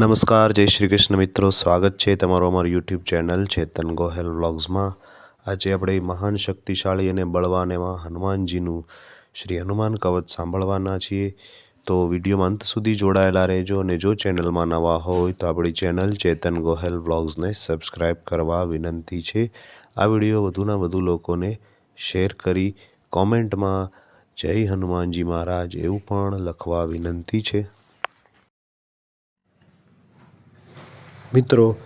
નમસ્કાર, જય શ્રી કૃષ્ણ મિત્રો. સ્વાગત છે તમારું અમારું યુટ્યુબ ચેનલ ચેતન ગોહેલ વ્લોગ્સમાં. આજે આપણે મહાન શક્તિશાળી અને બળવાન એવા હનુમાનજીનું શ્રી હનુમાન કવચ સાંભળવાના છીએ. તો વિડીયોમાં અંત સુધી જોડાયેલા રહેજો અને જો ચેનલમાં નવા હોય તો આપણી ચેનલ ચેતન ગોહેલ વ્લોગ્સને સબસ્ક્રાઈબ કરવા વિનંતી છે. આ વીડિયો વધુના વધુ લોકોને શેર કરી કોમેન્ટમાં જય હનુમાનજી મહારાજ એવું પણ લખવા વિનંતી છે. મિત્રો,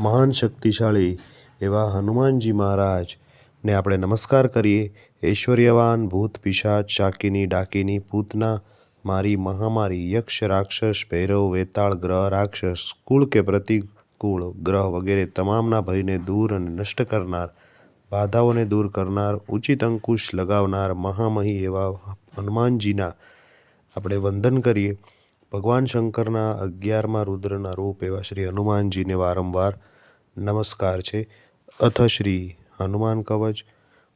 મહાન શક્તિશાળી એવા હનુમાનજી મહારાજને આપણે નમસ્કાર કરીએ. ઐશ્વર્યવાન ભૂત પિશાચ શાકીની ડાકીની પૂતના મારી મહામારી યક્ષ રાક્ષસ ભૈરવ વેતાળ ગ્રહ રાક્ષસ કુળ કે પ્રતિકૂળ ગ્રહ વગેરે તમામના ભયને દૂર અને નષ્ટ કરનાર, બાધાઓને દૂર કરનાર, ઉચિત અંકુશ લગાવનાર મહામહી એવા હનુમાનજીના આપણે વંદન કરીએ. ભગવાન શંકરના અગિયારમાં રુદ્રના રૂપ એવા શ્રી હનુમાનજીને વારંવાર નમસ્કાર છે. અથ શ્રી હનુમાન કવચ,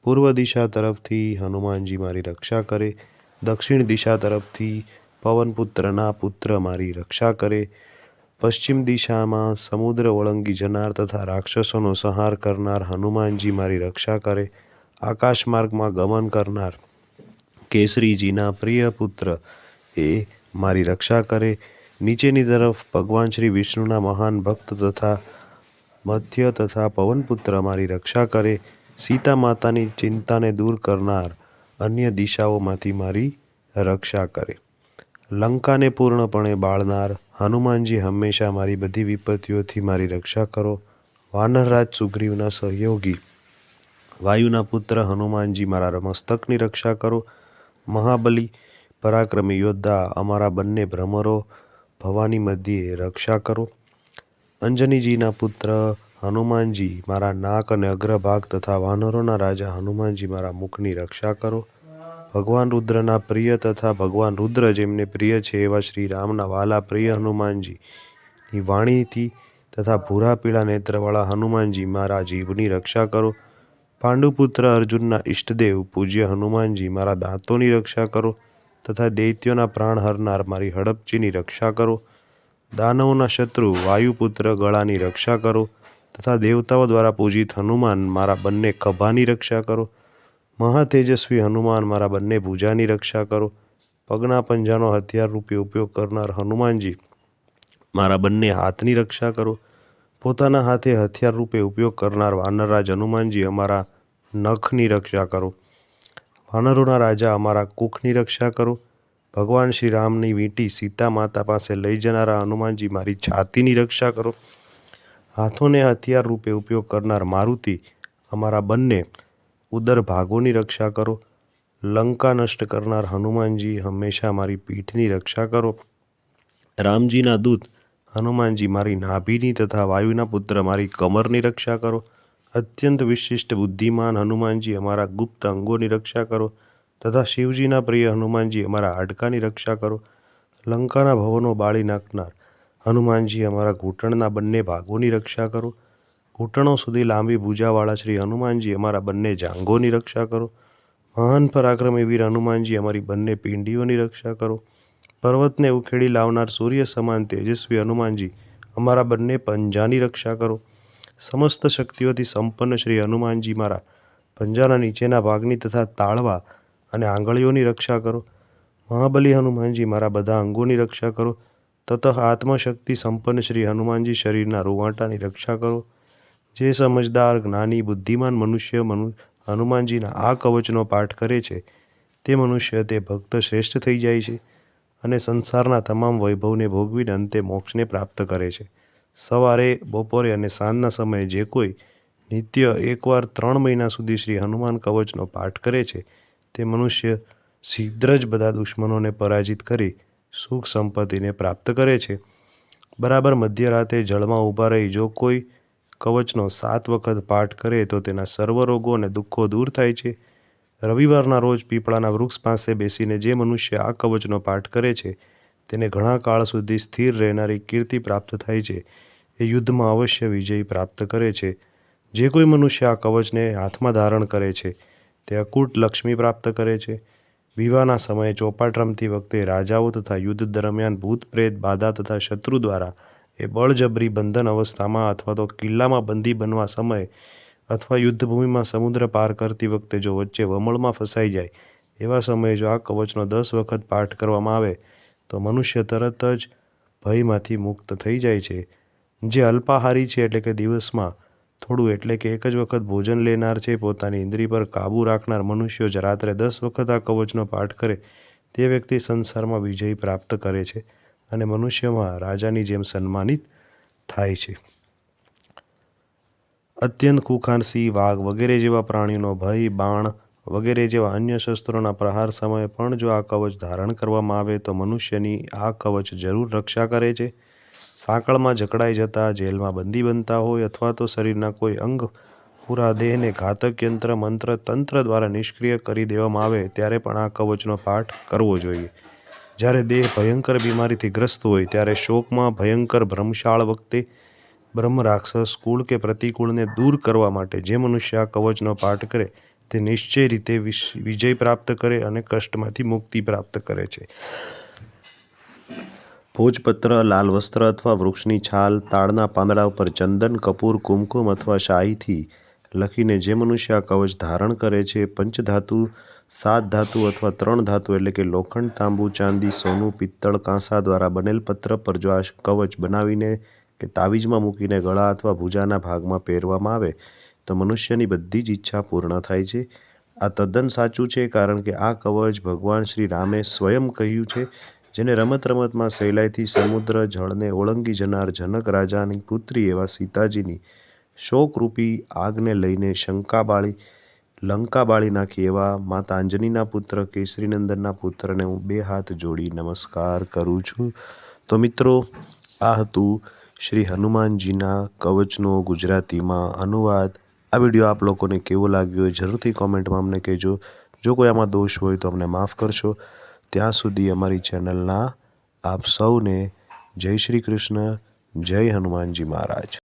પૂર્વ દિશા તરફથી હનુમાનજી મારી રક્ષા કરે, દક્ષિણ દિશા તરફથી પવનપુત્રના પુત્ર મારી રક્ષા કરે, પશ્ચિમ દિશામાં સમુદ્ર ઓળંગી જનાર તથા રાક્ષસોનો સંહાર કરનાર હનુમાનજી મારી રક્ષા કરે આકાશ માર્ગમાં ગમન કરનાર કેસરીજીના પ્રિય પુત્ર એ મારી રક્ષા કરે. નીચેની તરફ ભગવાન શ્રી વિષ્ણુના મહાન ભક્ત તથા મધ્ય તથા પવનપુત્ર મારી રક્ષા કરે. સીતા માતાની ચિંતાને દૂર કરનાર અન્ય દિશાઓમાંથી મારી રક્ષા કરે. લંકાને પૂર્ણપણે બાળનાર હનુમાનજી હંમેશા મારી બધી વિપત્તિઓથી મારી રક્ષા કરો. વાનરરાજ સુગ્રીવના સહયોગી. વાયુના પુત્ર હનુમાનજી મારા મસ્તકની રક્ષા કરો. મહાબલી પરાક્રમી યોદ્ધા, અમારા બંને ભ્રમરો, ભવાની મધ્યે રક્ષા કરો. અંજનીજીના પુત્ર હનુમાનજી મારા નાક અને અગ્રભાગ તથા વાનરોના રાજા હનુમાનજી મારા મુખની રક્ષા કરો. ભગવાન રુદ્રના પ્રિય તથા ભગવાન રુદ્ર જેમને પ્રિય છે એવા શ્રી રામના વાલા પ્રિય હનુમાનજીની વાણીથી તથા ભૂરા પીળા નેત્રવાળા હનુમાનજી મારા જીવની રક્ષા કરો. પાંડુપુત્ર અર્જુનના ઈષ્ટદેવ પૂજ્ય હનુમાનજી મારા દાંતોની રક્ષા કરો. તથા દૈત્યોના પ્રાણ હરનાર મારી હડપચીની રક્ષા કરો. દાનવોના શત્રુ, વાયુપુત્ર ગળાની રક્ષા કરો તથા દેવતાઓ દ્વારા પૂજિત હનુમાન મારા બંને ખભાની રક્ષા કરો. મહાતેજસ્વી હનુમાન મારા બંને ભૂજાની રક્ષા કરો. પગના પંજાનો હથિયાર રૂપે ઉપયોગ કરનાર હનુમાનજી મારા બંને હાથની રક્ષા કરો. પોતાના હાથે હથિયાર રૂપે ઉપયોગ કરનાર વાનરરાજ હનુમાનજી અમારા નખની રક્ષા કરો. વાનરોના રાજા અમારા કુખની રક્ષા કરો. ભગવાન શ્રી રામની વીંટી સીતા માતા પાસે લઈ જનારા હનુમાનજી મારી છાતીની રક્ષા કરો. હાથોને હથિયાર રૂપે ઉપયોગ કરનાર મારુતિ અમારા બંને ઉદર ભાગોની રક્ષા કરો. લંકા નષ્ટ કરનાર હનુમાનજી હંમેશા મારી પીઠની રક્ષા કરો. રામજીના દૂત હનુમાનજી મારી નાભીની તથા વાયુના પુત્ર મારી કમરની રક્ષા કરો. અત્યંત વિશિષ્ટ બુદ્ધિમાન હનુમાનજી અમારા ગુપ્ત અંગોની રક્ષા કરો તથા શિવજીના પ્રિય હનુમાનજી અમારા હાડકાની રક્ષા કરો. લંકાના ભવનો બાળી નાખનાર હનુમાનજી અમારા ઘૂંટણના બંને ભાગોની રક્ષા કરો. ઘૂંટણો સુધી લાંબી ભૂજાવાળા શ્રી હનુમાનજી અમારા બંને જાંઘોની રક્ષા કરો. મહાન પરાક્રમી વીર હનુમાનજી અમારી બંને પિંડીઓની રક્ષા કરો. પર્વતને ઉખેડી લાવનાર સૂર્ય સમાન તેજસ્વી હનુમાનજી અમારા બંને પંજાની રક્ષા કરો. સમસ્ત શક્તિઓથી સંપન્ન શ્રી હનુમાનજી મારા. પંજાના નીચેના ભાગની તથા તાળવા અને આંગળીઓની રક્ષા કરો. મહાબલી હનુમાનજી મારા બધા અંગોની રક્ષા કરો. તતઃ આત્મશક્તિ સંપન્ન શ્રી હનુમાનજી શરીરના રૂવાંટાની રક્ષા કરો. જે સમજદાર, જ્ઞાની, બુદ્ધિમાન મનુષ્ય મનુ હનુમાનજીના આ કવચનો પાઠ કરે છે, તે મનુષ્ય, તે ભક્ત શ્રેષ્ઠ થઈ જાય છે અને સંસારના તમામ વૈભવને ભોગવીને અંતે મોક્ષને પ્રાપ્ત કરે છે. સવારે, બપોરે અને સાંજના સમયે જે કોઈ નિત્ય એકવાર ત્રણ મહિના સુધી શ્રી હનુમાન કવચનો પાઠ કરે છે, તે મનુષ્ય શીઘ્ર જ બધા દુશ્મનોને પરાજિત કરી સુખ સંપત્તિને પ્રાપ્ત કરે છે. બરાબર મધ્યરાતે જળમાં ઊભા રહી જો કોઈ કવચનો સાત વખત પાઠ કરે તો તેના સર્વ રોગો અને દુઃખો દૂર થાય છે. રવિવારના રોજ પીપળાના વૃક્ષ પાસે બેસીને જે મનુષ્ય આ કવચનો પાઠ કરે છે તેને ઘણા કાળ સુધી સ્થિર રહેનારી કીર્તિ પ્રાપ્ત થાય છે. એ યુદ્ધમાં અવશ્ય વિજય પ્રાપ્ત કરે છે. જે કોઈ મનુષ્ય આ કવચને હાથમાં ધારણ કરે છે, તે અકૂટ લક્ષ્મી પ્રાપ્ત કરે છે. વિવાહના સમયે ચોપાટ રમતી વખતે રાજાઓ તથા યુદ્ધ દરમિયાન ભૂત પ્રેત બાધા તથા શત્રુ દ્વારા એ બળજબરી બંધન અવસ્થામાં અથવા તો કિલ્લામાં બંદી બનવા સમયે અથવા યુદ્ધભૂમિમાં સમુદ્ર પાર કરતી વખતે જો વચ્ચે વમળમાં ફસાઈ જાય, એવા સમયે જો આ કવચનો દસ વખત પાઠ કરવામાં આવે તો મનુષ્ય તરત જ ભયમાંથી મુક્ત થઈ જાય છે. જે અલ્પાહારી છે એટલે કે દિવસમાં થોડું એટલે કે એક જ વખત ભોજન લેનાર છે, પોતાની ઇન્દ્રિય પર કાબૂ રાખનાર મનુષ્યો જ રાત્રે દસ વખત આ કવચનો પાઠ કરે, તે વ્યક્તિ સંસારમાં વિજય પ્રાપ્ત કરે છે અને મનુષ્યમાં રાજાની જેમ સન્માનિત થાય છે. અત્યંત કુખારસી વાઘ વગેરે જેવા પ્રાણીઓનો ભય, બાણ વગેરે જેવા અન્ય શસ્ત્રોના પ્રહાર સમયે પણ જો આ કવચ ધારણ કરવામાં આવે તો મનુષ્યની આ કવચ જરૂર રક્ષા કરે છે. સાંકળમાં જકડાઈ જતા, જેલમાં બંદી બનતા હોય અથવા તો શરીરના કોઈ અંગ, પૂરા દેહને ઘાતક યંત્ર, મંત્ર, તંત્ર દ્વારા નિષ્ક્રિય કરી દેવામાં આવે ત્યારે પણ આ કવચનો પાઠ કરવો જોઈએ. જ્યારે દેહ ભયંકર બીમારીથી ગ્રસ્ત હોય ત્યારે શોકમાં ભયંકર ભ્રમશાળ વખતે બ્રહ્મ રાક્ષસ કુળ કે પ્રતિકૂળને દૂર કરવા માટે જે મનુષ્ય આ કવચનો પાઠ કરે તે નિશ્ચય રીતે વિજય પ્રાપ્ત કરે અને કષ્ટમાંથી મુક્તિ પ્રાપ્ત કરે છે. ભોજપત્ર, લાલ વસ્ત્ર અથવા વૃક્ષની છાલ તાળના પાંદડા ઉપર ચંદન, કપૂર, કુમકુમ અથવા શાહીથી લખીને જે મનુષ્ય આ કવચ ધારણ કરે છે, પંચધાતુ, સાત ધાતુ અથવા ત્રણ ધાતુ એટલે કે લોખંડ, તાંબુ, ચાંદી, સોનું, પિત્તળ, કાંસા દ્વારા બનેલ પત્ર પર જો આ કવચ બનાવીને કે તાવીજમાં મૂકીને ગળા અથવા ભુજાના ભાગમાં પહેરવામાં આવે તો મનુષ્યની બધી જ ઈચ્છા પૂર્ણ થાય છે. આ તદ્દન સાચું છે કારણ કે આ કવચ ભગવાન શ્રી રામે સ્વયં કહ્યું છે, જેને રમત રમતમાં સહેલાઈથી સમુદ્ર જળને ઓળંગી જનાર જનક રાજાની પુત્રી એવા સીતાજીની શોકરૂપી આગને લઈને શંકા બાળી લંકા બાળી નાખી એવા માતા અંજનીના પુત્ર કેસરીનંદનના પુત્રને હું બે હાથ જોડી નમસ્કાર કરું છું. તો મિત્રો, આ હતું શ્રી હનુમાનજીના કવચનો ગુજરાતીમાં અનુવાદ આ વીડિયો આપ લોકોને કેવો લાગ્યો એ જરૂરથી કોમેન્ટમાં અમને કહેજો. જો કોઈ આમાં દોષ હોય તો અમને માફ કરશો. ત્યાં સુધી અમારી ચેનલના આપ સૌને જય શ્રી કૃષ્ણ, જય હનુમાનજી મહારાજ.